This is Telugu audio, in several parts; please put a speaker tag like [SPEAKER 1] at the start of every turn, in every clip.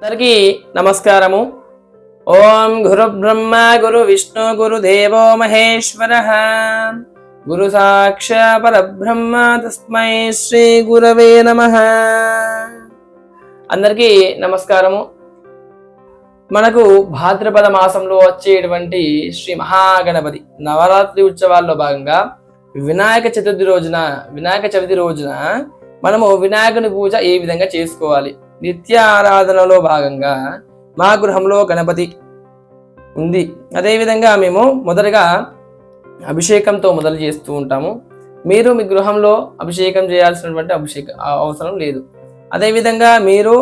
[SPEAKER 1] అందరికీ నమస్కారము ఓం గురు బ్రహ్మ గురు విష్ణు గురు దేవో మహేశ్వర గురు సాక్షా పరబ్రహ్మ తస్మై శ్రీ గురవే నమ అందరికీ నమస్కారము మనకు భాద్రపద మాసంలో వచ్చేటువంటి శ్రీ మహాగణపతి నవరాత్రి ఉత్సవాల్లో భాగంగా వినాయక చతుర్థి రోజున వినాయక చవితి రోజున మనము వినాయకుని పూజ ఏ విధంగా చేసుకోవాలి నిత్య ఆరాధనలో భాగంగా మా గృహంలో గణపతి ఉంది అదేవిధంగా మేము మొదటగా అభిషేకంతో మొదలు చేస్తూ ఉంటాము మీరు మీ గృహంలో అభిషేకం చేయాల్సినటువంటి అభిషేక అవసరం లేదు అదేవిధంగా మీరు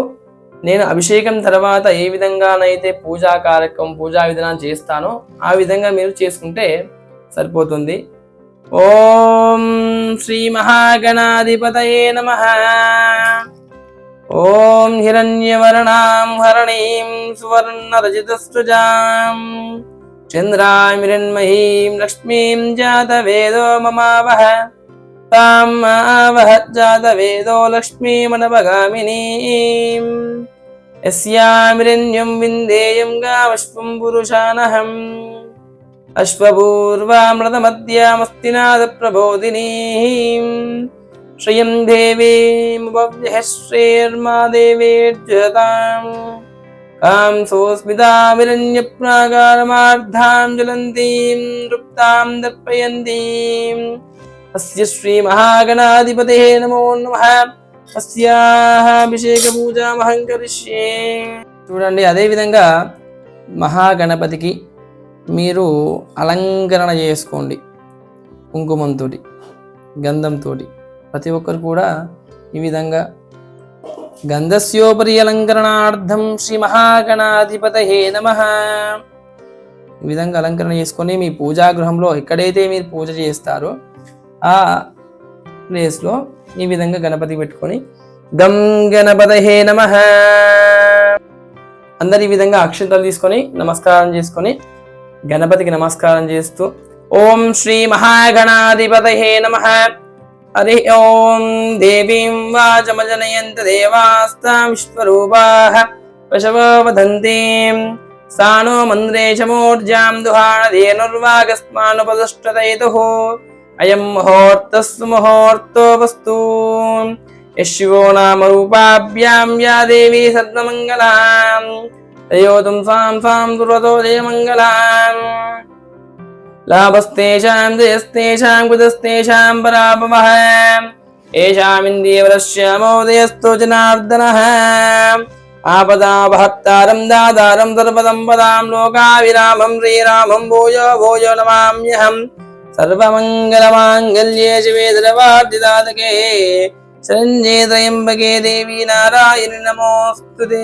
[SPEAKER 1] నేను అభిషేకం తర్వాత ఏ విధంగానైతే పూజా కార్యక్రమం పూజా విధానం చేస్తానో ఆ విధంగా మీరు చేసుకుంటే సరిపోతుంది ఓం శ్రీ మహాగణాధిపతయే నమ ॐ हिरण्यवर्णां हरणीं सुवर्णरजितस्तुजां चन्द्रां हिरण्मयीं लक्ष्मीं जातवेदो ममावह तां मावह जातवेदो लक्ष्मीमनभगामिनीम् यस्यामिरण्यं विन्देयं गावश्वं पुरुषानहम् अश्वपूर्वामृतमद्यामस्तिनादप्रबोधिनीम् श्रियं देवीमुपव्यहश्रेर्मा देवेर्जताम् कां सोऽस्मितामिरन्यप्राकारमार्धां ज्वलन्तीं तृप्तां दर्पयन्तीम् अस्य श्रीमहागणाधिपतेः नमो नमः అభిషేకపూజామహం కరిష్యే చూడండి అదేవిధంగా మహాగణపతికి మీరు అలంకరణ చేసుకోండి కుంకుమంతో గంధంతో ప్రతి ఒక్కరు కూడా ఈ విధంగా గంధస్యోపరి అలంకరణార్థం శ్రీ హే నమ ఈ విధంగా అలంకరణ చేసుకొని మీ పూజా గృహంలో ఎక్కడైతే మీరు పూజ చేస్తారో ఆ ప్లేస్లో ఈ విధంగా గణపతి పెట్టుకొని గం హే నమ అందరు ఈ విధంగా అక్షంతలు తీసుకొని నమస్కారం చేసుకొని గణపతికి నమస్కారం చేస్తూ ఓం శ్రీ హే నమ हरि ॐ देवीं वाचमजनयन्त देवास्तां विश्वरूपाः पशवो वदन्तीं सा नो मन्द्रेशमूर्जां दुहाणधेनुर्वागस्मानुपदष्टतयितुः अयं मुहोर्तस्तु मुहोर्तोपस्तु यशिवो नाम रूपाभ्यां या देवी सर्वमङ्गलां तयोतुं सां सां दुर्वतो जयमङ्गलाम् లాభస్తేషాం జయస్తేషాం కృతస్తేషాం పరాభవః ఏషామిందీవరశ్యామోదయస్తో జనార్దనః ఆపదాపహత్తారం దాతారం సర్వదం పదాం లోకావిరామం శ్రీరామం భూయో భూయో నమామ్యహం సర్వమంగళమాంగళ్యే శివే ద్రవార్దిదాతకే శరంజే త్రయంబకే దేవి నారాయణి నమోస్తుతే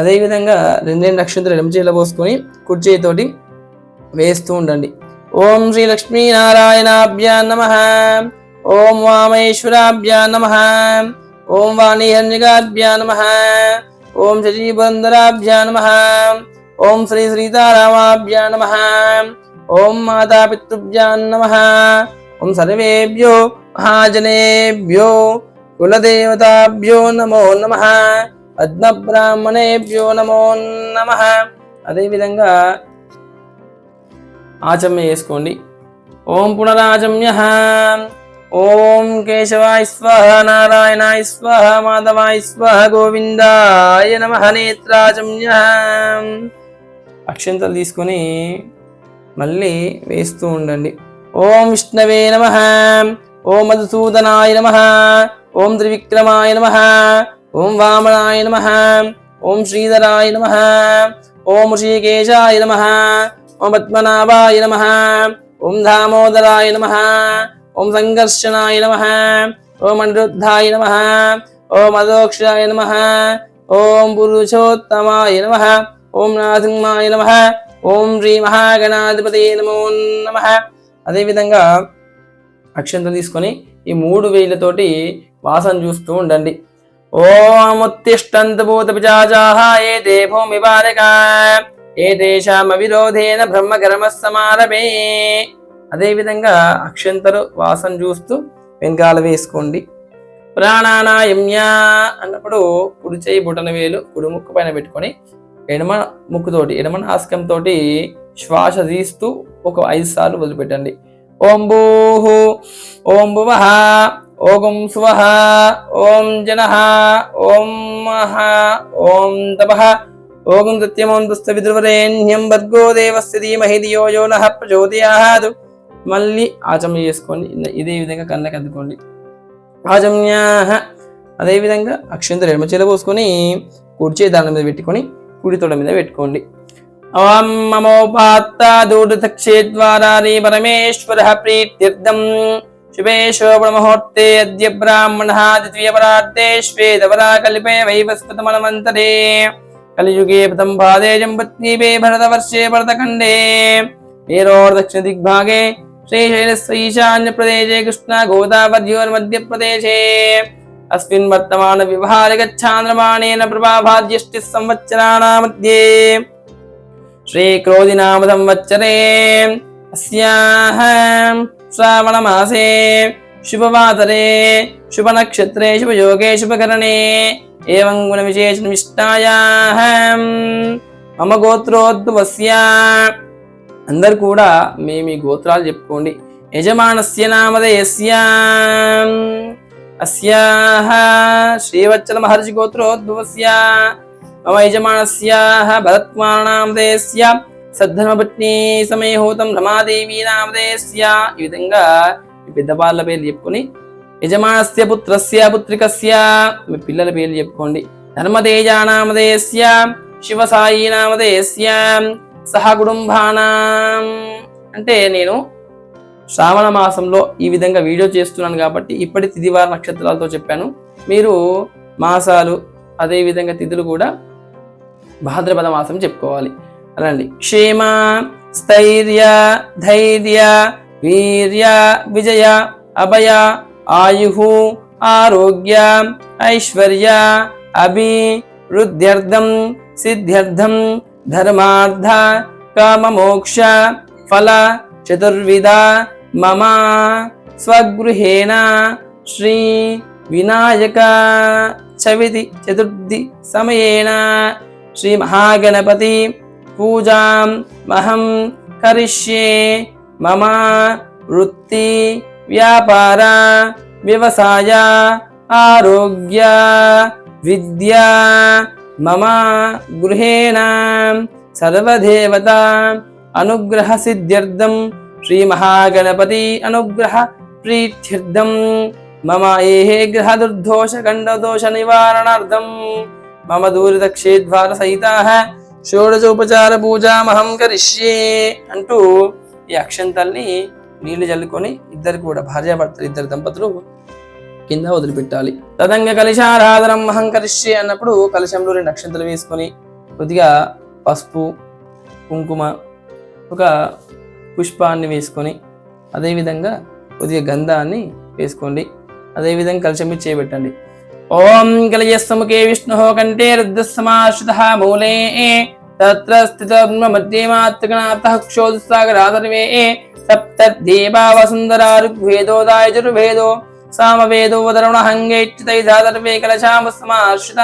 [SPEAKER 1] అదేవిధంగా రెండు రెండు నక్షత్రాలు ఎడమ పోసుకొని కుడి వేస్తూ ఉండండి ఓం శ్రీ లక్ష్మీనారాయణాభ్య నమ ఓం వామేశ్వరాభ్య నమ ఓం వాణిహర్ణికాభ్య నమ ఓం శశీబంధరాభ్య నమ ఓం శ్రీ సీతారామాభ్య నమ ఓం మాతాపితృభ్యా నమ ఓం సర్వేభ్యో మహాజనేభ్యో కులదేవతాభ్యో నమో నమ బ్రాహ్మణేభ్యో నమో నమ అదేవిధంగా ఆచమ్య చేసుకోండి ఓం పునరాచమ్య ఓం కేశవాయ స్వహ నారాయణాయ స్వహ మాధవాయ స్వహ గోవిందాయ నమ నేత్రాచమ్య అక్షంతలు తీసుకొని మళ్ళీ వేస్తూ ఉండండి ఓం విష్ణవే నమ ఓం మధుసూదనాయ నమ ఓం త్రివిక్రమాయ నమ ఓం వామనాయ నమ ఓం శ్రీధరాయ నమ ఓం ఋషికేశాయ నమ ఓం పద్మనాభాయ నమ ఓం దామోదరాయ నమ ఓం సంఘర్షణాయ నమ ఓం అనిరుద్ధాయ నమ ఓం అదోక్షాయ నమ ఓం పురుషోత్తమాయ నమ ఓం నాసింహాయ నమ ఓం శ్రీ మహాగణాధిపతి నమో నమ అదేవిధంగా అక్షంతం తీసుకొని ఈ మూడు వేలతోటి వాసన చూస్తూ ఉండండి ओमुत्तिष्ठन्तभूतपिचाजाः एते भूमिपालका ఏదేశామవిరోధేన బ్రహ్మకర్మ సమారభే అదేవిధంగా అక్షంతలు వాసన చూస్తూ వెనకాల వేసుకోండి ప్రాణానాయమ్యా అన్నప్పుడు కుడి చేయి బుటన వేలు కుడి ముక్కు పైన పెట్టుకొని ఎడమ ముక్కుతోటి ఎడమ నాస్కంతో శ్వాస తీస్తూ ఒక ఐదు సార్లు వదిలిపెట్టండి ఓం భూహు ఓం భువహ ఓం స్వహ ఓం జన ఓం మహ ఓం తప ఓం సత్యమోంతస్థవిద్రువరేణ్యం భర్గో దేవస్య ధీమహి ధియో ప్రచోదయాదు మళ్ళీ ఆచమ్య చేసుకోండి ఇదే విధంగా కన్నకి అద్దుకోండి ఆజమ్యాహ అదేవిధంగా అక్షంతలు ఎడమ చేల పోసుకొని కుడిచే దాని మీద పెట్టుకొని కుడి తొడ మీద పెట్టుకోండి ఓం మమోపాత్త దూడతక్షే ద్వారా పరమేశ్వర ప్రీత్యర్థం शुभे शोभमुहूर्ते अद्य ब्राह्मणः द्वितीयपरार्धे श्वेतपरा कल्पे वैवस्पतमनमन्तरे कलियुगे प्रथम पादे जम्बत्नीपे भरतवर्षे भरतखण्डे नेरोर्दक्षिणदिग्भागे श्रीशैलस्वैशान्यप्रदेशे कृष्णागोदावर्योर्मध्यप्रदेशे अस्मिन् वर्तमानविभारे गच्छान्द्रमाणेन प्रभाभाज्यष्टिः संवत्सराणामध्ये श्रीक्रोधिनाम संवत्सरे अस्याः శ్రావణ మాసే శుభవాతరే श्रावणमासे शुभवातरे शुभनक्षत्रे शुभयोगे शुभकरणे एवं గుణవిశేషనిష్టాయాహ మమ గోత్రోద్భవస్య అందరు కూడా మీ మీ గోత్రాలు చెప్పుకోండి యజమానస్య నామదే అస్యాహ శ్రీవచ్చల మహర్షి గోత్రోద్భవస్య మమ యజమానస్యాహ భరత్మానామధేయస్య సద్ధర్మపత్ని సమయహూతం రమాదేవి నామదేశ్య ఈ విధంగా మీ పెద్దవాళ్ళ పేర్లు చెప్పుకొని యజమానస్య పుత్రస్య పుత్రికస్య మీ పిల్లల పేర్లు చెప్పుకోండి ధర్మతేజా నామదేశ్య సాయి నామదేశ్య సహ కుటుంబానాం అంటే నేను శ్రావణ మాసంలో ఈ విధంగా వీడియో చేస్తున్నాను కాబట్టి ఇప్పటి తిదివార నక్షత్రాలతో చెప్పాను మీరు మాసాలు అదేవిధంగా తిథులు కూడా భాద్రపద మాసం చెప్పుకోవాలి అలాండి క్షేమ స్థైర్య ధైర్య వీర్య విజయ అభయ ఆయు ఆరోగ్య ఐశ్వర్య అభి వృద్ధ్యర్థం సిద్ధ్యర్థం ధర్మార్థ కామమోక్ష ఫల చతుర్విధ మమ స్వగృహేణ శ్రీ వినాయక చవితి చతుర్థి సమయేన శ్రీ మహాగణపతి पूजाम् अहं करिष्ये मम वृत्ति व्यापार व्यवसाय आरोग्य विद्या मम गृहेण सर्वदेवता श्री महागणपति अनुग्रह प्रीत्यर्थम मम एहे निवारणार्थम मम सहिता షోడజోపచార పూజామహం కరిష్యే అంటూ ఈ అక్షంతల్ని నీళ్లు చల్లుకొని ఇద్దరు కూడా భార్యాభర్తలు ఇద్దరు దంపతులు కింద వదిలిపెట్టాలి తదంగ కలిశారాధనం మహం కరిష్యే అన్నప్పుడు కలశంలో రెండు అక్షంతలు వేసుకొని కొద్దిగా పసుపు కుంకుమ ఒక పుష్పాన్ని వేసుకొని అదేవిధంగా కొద్దిగా గంధాన్ని వేసుకోండి అదేవిధంగా కలిశం మీరు చేయబెట్టండి ఓం కలయస్సముఖే విష్ణు కంటే రుద్రసమాశ్రిత మూలే తత్ర స్థితమధ్యమాత్కనాథ క్షోధసాగరాధర్వే సప్తద్దేవావసుందరారుగ్వేదోదాయజుర్వేదో సామవేదో వదరుణహంగేచ్చితైధాధర్వే కలశామస్మాశ్రిత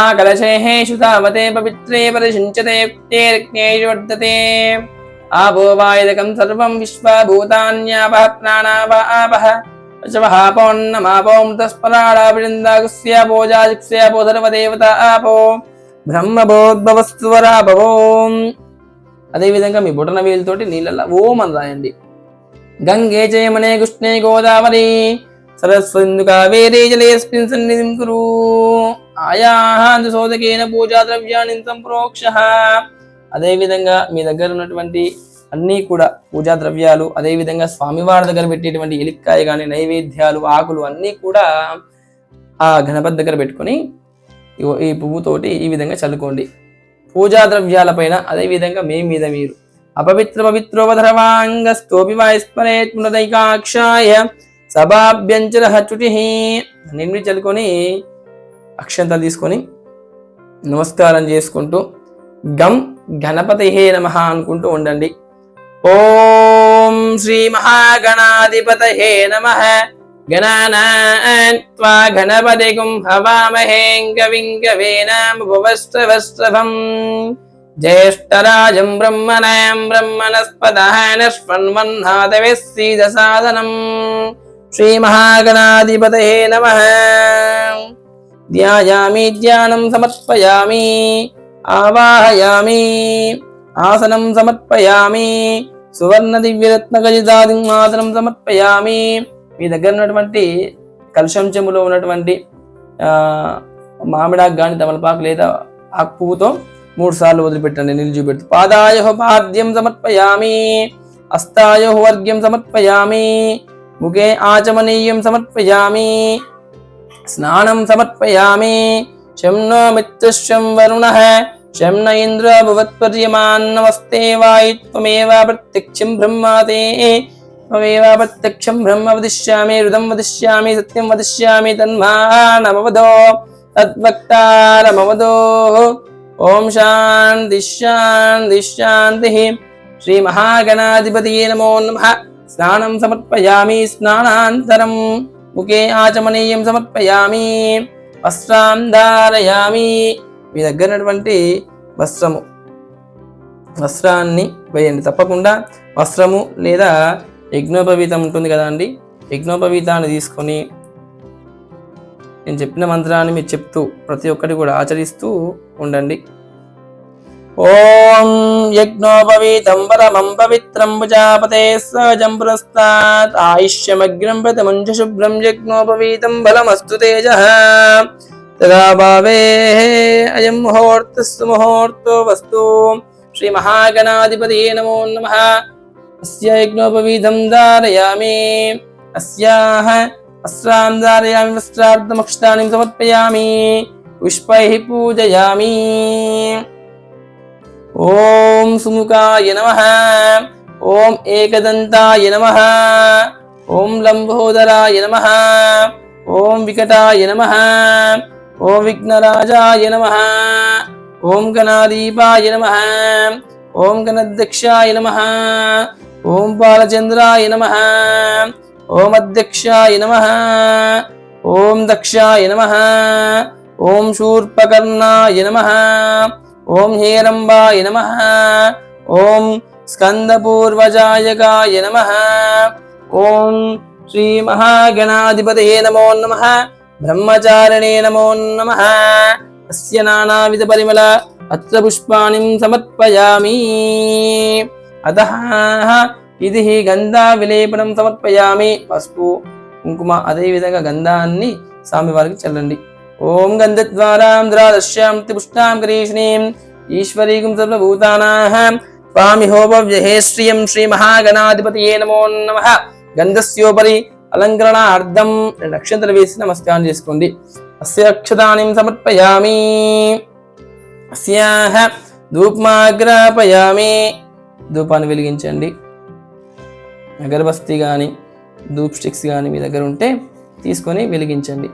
[SPEAKER 1] ఆ కలశేషు తామతే పవిత్రే పరిశించతే యుక్తేర్జ్ఞేషువర్ధతే ఆపోవాయుదకం సర్వం విశ్వభూతాన్యాపః ప్రాణావాపః అదేవిధంగా మీ బుటన వేలుతోటి నీళ్ళ ఓం అని రాయండి గంగే జయమనే కృష్ణే గోదావరి సరస్వందు కావేరీ జలేస్మిన్ ఆయాహాంతి సోదకేన పూజా ద్రవ్యాన్ని సంప్రోక్ష అదేవిధంగా మీ దగ్గర ఉన్నటువంటి అన్నీ కూడా పూజా ద్రవ్యాలు అదేవిధంగా స్వామివారి దగ్గర పెట్టేటువంటి ఎలిక్కాయ కానీ నైవేద్యాలు ఆకులు అన్నీ కూడా ఆ గణపతి దగ్గర పెట్టుకొని ఈ పువ్వుతోటి ఈ విధంగా చల్లుకోండి పూజా ద్రవ్యాలపైన అదేవిధంగా మే మీద మీరు అపవిత్ర పవిత్రోపధర్వాంగ స్తోపి వాయుస్మరేత్మునదైకాక్షాయ సభాభ్యంచర హుటి నిన్ను చల్లుకొని అక్షంత తీసుకొని నమస్కారం చేసుకుంటూ గం గణపతి హే నమ అనుకుంటూ ఉండండి ఓం శ్రీ మహాగణాధిపతయే నమ గణానాత్వా గణపతిగుం హవామహేంగవిం కవీనాముపవస్త్రవస్త్రభం జ్యేష్ఠరాజం బ్రహ్మణాం బ్రహ్మణస్పదానష్మన్మన్నాదవే సీదసాదనం శ్రీ మహాగణాధిపతయే నమ ధ్యాయామి ధ్యానం సమర్పయామి ఆవాహయామి ఆసనం సమర్పయామి సువర్ణ దివ్యరత్న గజితాది ఆసనం సమర్పయామి మీ దగ్గర ఉన్నటువంటి కలుషం చెములో ఉన్నటువంటి మామిడాకు కానీ తమలపాకు లేదా ఆకు పువ్వుతో మూడు సార్లు వదిలిపెట్టండి నిలిచిపెడుతూ పాదాయో పాద్యం సమర్పయామి అస్తాయో వర్గ్యం సమర్పయామి ముఖే ఆచమనీయం సమర్పయామి స్నానం సమర్పయామి శం నో మిత్రుశం వరుణ शं न इन्द्र भवत्पर्यमान्नमस्ते वायि त्वमेव प्रत्यक्षं ब्रह्म ते त्वमेव प्रत्यक्षं ब्रह्म वदिष्यामि रुदं वदिष्यामि सत्यं वदिष्यामि तन्मानमवधो तद्वक्तारमवधो ॐ शान्तिश्शान्तिश्शान्तिः श्रीमहागणाधिपतये नमो नमः स्नानं समर्पयामि स्नानान्तरं मुखे आचमनीयं समर्पयामि वस्त्रां धारयामि మీ దగ్గర ఉన్నటువంటి వస్త్రము వస్త్రాన్ని వేయండి తప్పకుండా వస్త్రము లేదా యజ్ఞోపవీతం ఉంటుంది కదా అండి యజ్ఞోపవీతాన్ని తీసుకొని నేను చెప్పిన మంత్రాన్ని మీరు చెప్తూ ప్రతి ఒక్కటి కూడా ఆచరిస్తూ ఉండండి ఓం యజ్ఞోపవీతం పరమం పవిత్రం ప్రజాపతే సహజం పురస్తాత్ ఆయుష్యమగ్రం ప్రతి శుభ్రం యజ్ఞోపవీతం బలమస్తు తేజ तदा भावेः अयं मुहूर्तस्तु मुहूर्तो वस्तु श्रीमहागणाधिपतये नमो नमः अस्य यज्ञोपवीधं धारयामि अस्याः अस्रां धारयामि वस्त्रार्धमक्षतानि समर्पयामि पुष्पैः पूजयामि ॐ सुमुखाय नमः ॐ एकदन्ताय नमः ॐ लम्बोदराय नमः ॐ विकटाय नमः ఓం విఘ్నరాజాయ నమ ఓం గణాదీపాయ నమ ఓం గణాధ్యక్షాయ నమ ఓం బాలచంద్రాయ నమ ఓం అధ్యక్షాయ నమ ఓం దక్షాయ నమ ఓం శూర్పకర్ణాయ నమ ఓం హేరంబాయ నమ ఓం స్కందపూర్వజాయకాయ నమ ఓం శ్రీ మహాగణాధిపతయే నమో నమ బ్రహ్మచారిణే నమో నమ అస్య నానావిధ పరిమళ అత్ర పుష్పాణి సమర్పయామి అత ఇది గంధా విలేపనం సమర్పయామి పసుపు కుంకుమ విధంగా గంధాన్ని స్వామివారికి చల్లండి ఓం గంధద్వారాం ద్రాదశ్యాం త్రిపుష్టాం కరీషిణీం ఈశ్వరీకం స్వామి హోపవ్యహే శ్రియం శ్రీ మహాగణాధిపతియే నమో నమ గంధస్యోపరి అలంకరణ అర్థం అక్షంతలు వేసి నమస్కారం చేసుకోండి అస్య సమర్పయామి అస్యాహ ధూపమాగ్రాపయామి ధూపాన్ని వెలిగించండి అగరబస్తి కానీ ధూప్ స్టిక్స్ కానీ మీ దగ్గర ఉంటే తీసుకొని వెలిగించండి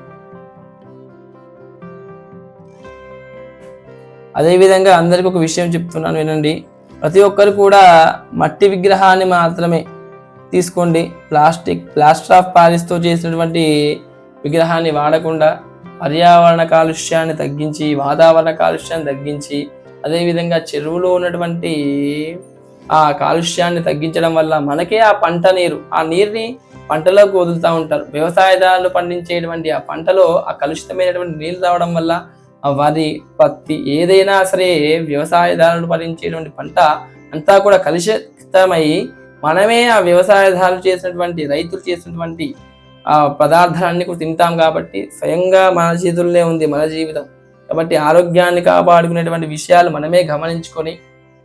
[SPEAKER 1] అదేవిధంగా అందరికీ ఒక విషయం చెప్తున్నాను వినండి ప్రతి ఒక్కరు కూడా మట్టి విగ్రహాన్ని మాత్రమే తీసుకోండి ప్లాస్టిక్ ప్లాస్టర్ ఆఫ్ ప్యారిస్తో చేసినటువంటి విగ్రహాన్ని వాడకుండా పర్యావరణ కాలుష్యాన్ని తగ్గించి వాతావరణ కాలుష్యాన్ని తగ్గించి అదేవిధంగా చెరువులో ఉన్నటువంటి ఆ కాలుష్యాన్ని తగ్గించడం వల్ల మనకే ఆ పంట నీరు ఆ నీరుని పంటలోకి వదులుతూ ఉంటారు వ్యవసాయదారులు పండించేటువంటి ఆ పంటలో ఆ కలుషితమైనటువంటి నీళ్ళు రావడం వల్ల వరి పత్తి ఏదైనా సరే వ్యవసాయదారులు పండించేటువంటి పంట అంతా కూడా కలుషితమై మనమే ఆ వ్యవసాయదారులు చేసినటువంటి రైతులు చేసినటువంటి ఆ పదార్థాలన్నీ కూడా తింటాం కాబట్టి స్వయంగా మన చేతుల్లో ఉంది మన జీవితం కాబట్టి ఆరోగ్యాన్ని కాపాడుకునేటువంటి విషయాలు మనమే గమనించుకొని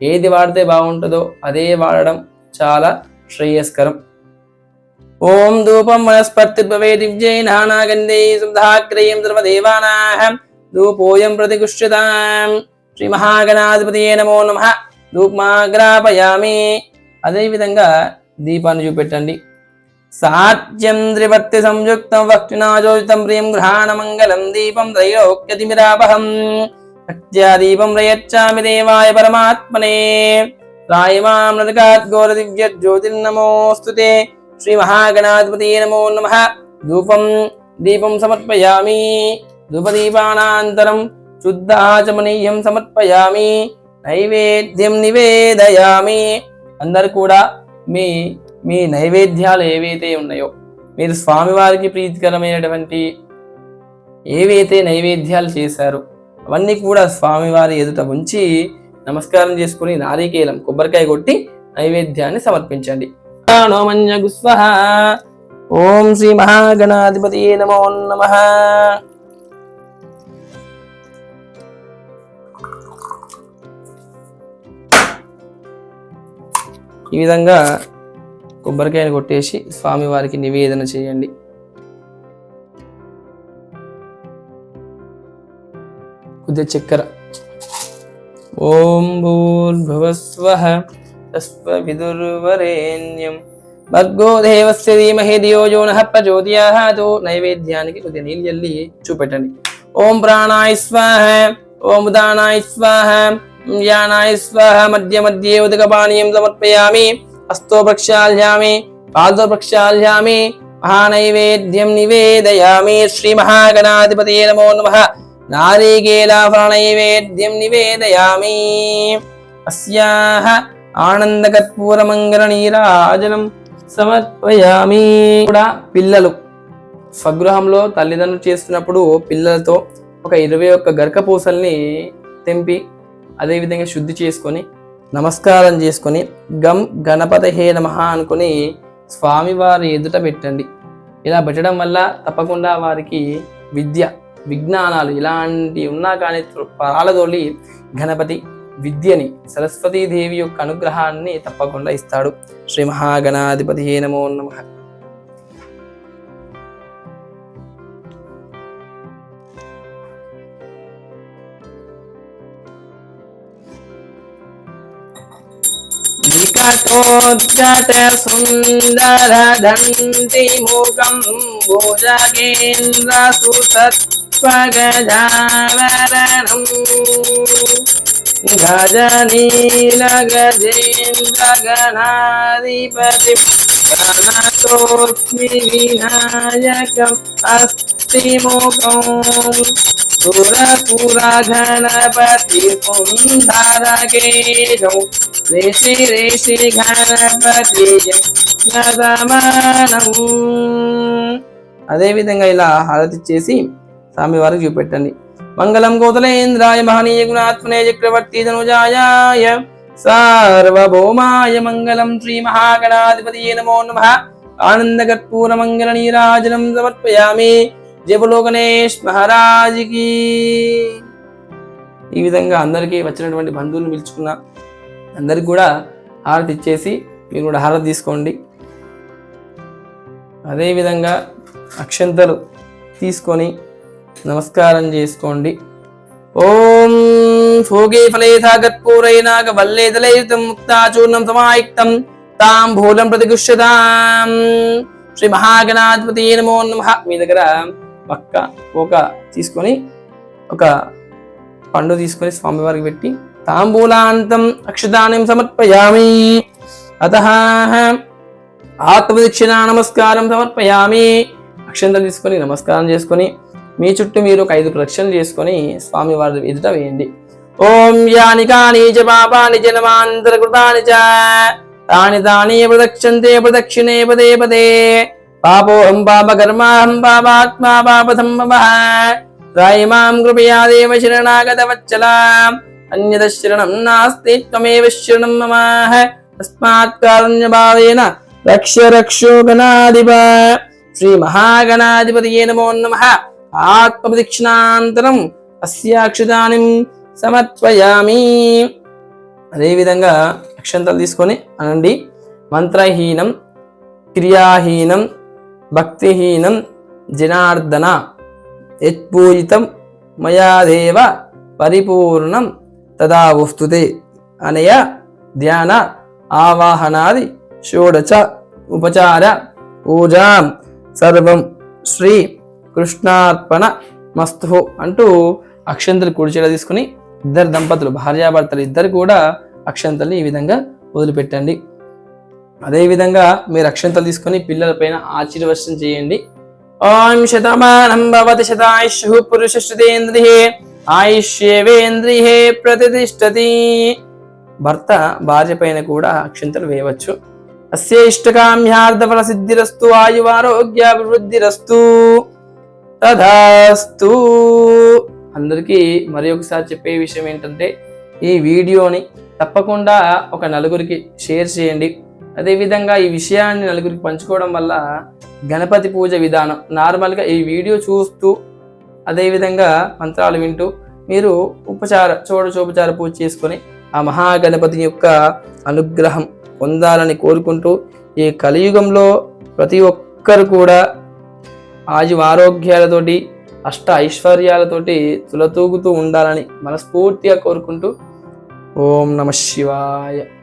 [SPEAKER 1] ఏది వాడితే బాగుంటుందో అదే వాడడం చాలా శ్రేయస్కరం ఓం ధూపం వనస్పతి భవే దివ్యై నానాగంధై శుద్ధాక్రయం సర్వదేవానాహం ధూపోయం ప్రతిగుష్యతాం శ్రీ మహాగణాధిపతి నమో నమ ధూపమాగ్రాపయామి అదేవిధంగా దీపాన్ని చూపెట్టండి సాత్యం త్రివర్తి సంయుక్తం వక్షిణాజోజితం ప్రియం గ్రహాణ మంగళం దీపం త్రైలోక్యతిమిరాపహం భక్త్యా దీపం రయచ్చామి దేవాయ పరమాత్మనే రాయ రాయమామృతకాద్ఘోర దివ్య జ్యోతిర్నమోస్తు శ్రీ మహాగణాధిపతి నమో నమ ధూపం దీపం సమర్పయామి ధూపదీపానాంతరం శుద్ధాచమనీయం సమర్పయామి నైవేద్యం నివేదయామి అందరు కూడా మీ మీ నైవేద్యాలు ఏవైతే ఉన్నాయో మీరు స్వామివారికి ప్రీతికరమైనటువంటి ఏవైతే నైవేద్యాలు చేశారో అవన్నీ కూడా స్వామివారి ఎదుట ఉంచి నమస్కారం చేసుకుని నారికేలం కొబ్బరికాయ కొట్టి నైవేద్యాన్ని సమర్పించండి ఓం శ్రీ మహాగణాధిపతి నమో నమ ఈ విధంగా కొబ్బరికాయలు కొట్టేసి స్వామి వారికి నివేదన చేయండి కొద్దిగా చక్కెర ఓం భూర్భువస్వ తస్వవిదుర్వరేణ్యం భర్గో దేవస్య ధీమహే ధియో యోన నః నైవేద్యానికి కొద్దిగా నీళ్ళు చల్లి చూపెట్టండి ఓం ప్రాణాయ స్వాహ ఓం దానాయ స్వాహ యానాయ స్వాహ మధ్య ఉదక పానీయం సమర్పయామి అస్తో ప్రక్షాళయామి పాదో ప్రక్షాళయామి మహానైవేద్యం నివేదయామి శ్రీ మహాగణాధిపతి నమో నమ నారీకేలాఫలనైవేద్యం నివేదయామి అస్యాహ మంగళ నీరాజనం సమర్పయామి కూడా పిల్లలు స్వగృహంలో తల్లిదండ్రులు చేస్తున్నప్పుడు పిల్లలతో ఒక ఇరవై ఒక్క గరక పూసల్ని తెంపి అదేవిధంగా శుద్ధి చేసుకొని నమస్కారం చేసుకొని గమ్ గణపతి హే నమ అనుకుని స్వామివారి ఎదుట పెట్టండి ఇలా పెట్టడం వల్ల తప్పకుండా వారికి విద్య విజ్ఞానాలు ఇలాంటి ఉన్నా కానీ పరాలదోళి గణపతి విద్యని సరస్వతీదేవి యొక్క అనుగ్రహాన్ని తప్పకుండా ఇస్తాడు శ్రీ మహాగణాధిపతి నమో నమ ततोद्धत सुन्दरदन्तिमुखं भुजगेन्द्रसुतत्पगजावरणम् गजनीलगजेन्द्रगणाधिपतिं प्रणतोऽस्मि विनायकम् अस्तिमुखम् सुरसुरगणपति सुन्दरकेशौ రేషి రేషి గణపతి అదేవిధంగా ఇలా హారతి చేసి స్వామి వారికి చూపెట్టండి మంగళం గోతలేంద్రాయ మహనీయ గుణాత్మనే చక్రవర్తి ధనుజాయ సార్వభౌమాయ మంగళం శ్రీ మహాగణాధిపతి నమో నమ కర్పూర మంగళ నీరాజనం సమర్పయామి జయబులో మహారాజికి ఈ విధంగా అందరికీ వచ్చినటువంటి బంధువులను పిలుచుకున్నా అందరికి కూడా హారతి ఇచ్చేసి మీరు కూడా హారతి తీసుకోండి అదేవిధంగా అక్షంతలు తీసుకొని నమస్కారం చేసుకోండి ఓం భోగే వల్లే వల్లేదలయుతం ముక్తాచూర్ణం సమాయుక్తం తాం భూలం ప్రతిగుష్యతాం శ్రీ మహాగణాధిపతి నమో నమ మీ దగ్గర పక్క ఒక తీసుకొని ఒక పండు తీసుకొని స్వామివారికి పెట్టి తాంబూలాంతం అక్షతానిం సమర్పయామి అత ఆత్మదక్షిణ నమస్కారం సమర్పయామి అక్షంతం తీసుకొని నమస్కారం చేసుకొని మీ చుట్టూ మీరు ఒక ఐదు ప్రదక్షిణలు చేసుకొని స్వామి వారి ఎదుట వేయండి ఓం యాని కాని చ పాపాని జన్మాంతరకృతాని చ తాని తాని ప్రదక్షంతే ప్రదక్షిణే పదే పదే పాపోహం పాప కర్మాహం పాపాత్మా పాపసంభవ త్రైమాం కృపయా దేవ శరణాగత వచ్చలా అన్యదశరణం నాస్తి త్వమేవ శరణం మమాహ తస్మాత్ కారుణ్యభావేన రక్ష రక్షో గణాధిప శ్రీ మహాగణాధిపతియే నమో నమ ఆత్మప్రదక్షిణాంతరం అస్యాక్షుదానిం సమర్పయామి అదేవిధంగా అక్షంతలు తీసుకొని అనండి మంత్రహీనం క్రియాహీనం భక్తిహీనం జనార్దన యత్పూరితం మయాదేవ పరిపూర్ణం తదా ఉస్తుతే అనయ ధ్యాన ఆవాహనాది షోడచ ఉపచార పూజాం సర్వం శ్రీ కృష్ణార్పణ మస్తు అంటూ అక్షంతలు కుడిచేలా తీసుకుని ఇద్దరు దంపతులు భార్యాభర్తలు ఇద్దరు కూడా అక్షంతల్ని ఈ విధంగా వదిలిపెట్టండి అదేవిధంగా మీరు అక్షంతలు తీసుకొని పిల్లలపైన ఆశీర్వర్షం చేయండి ఓం శతమానం భవతి శతాయుషు పురుష ఆయుష్యవేంద్రియే ప్రతిష్టతి భర్త భార్య పైన కూడా అక్షింతలు వేయవచ్చు అస్య ఇష్టకామ్యార్థఫల సిద్ధిరస్తు ఆయువారోగ్యాభివృద్ధిరస్తు తదాస్తు అందరికీ మరి ఒకసారి చెప్పే విషయం ఏంటంటే ఈ వీడియోని తప్పకుండా ఒక నలుగురికి షేర్ చేయండి అదేవిధంగా ఈ విషయాన్ని నలుగురికి పంచుకోవడం వల్ల గణపతి పూజ విధానం నార్మల్గా ఈ వీడియో చూస్తూ అదేవిధంగా మంత్రాలు వింటూ మీరు ఉపచార చోడచోపచార పూజ చేసుకొని ఆ మహాగణపతి యొక్క అనుగ్రహం పొందాలని కోరుకుంటూ ఈ కలియుగంలో ప్రతి ఒక్కరు కూడా ఆయు ఆరోగ్యాలతోటి అష్ట ఐశ్వర్యాలతోటి తులతూగుతూ ఉండాలని మనస్ఫూర్తిగా కోరుకుంటూ ఓం నమ శివాయ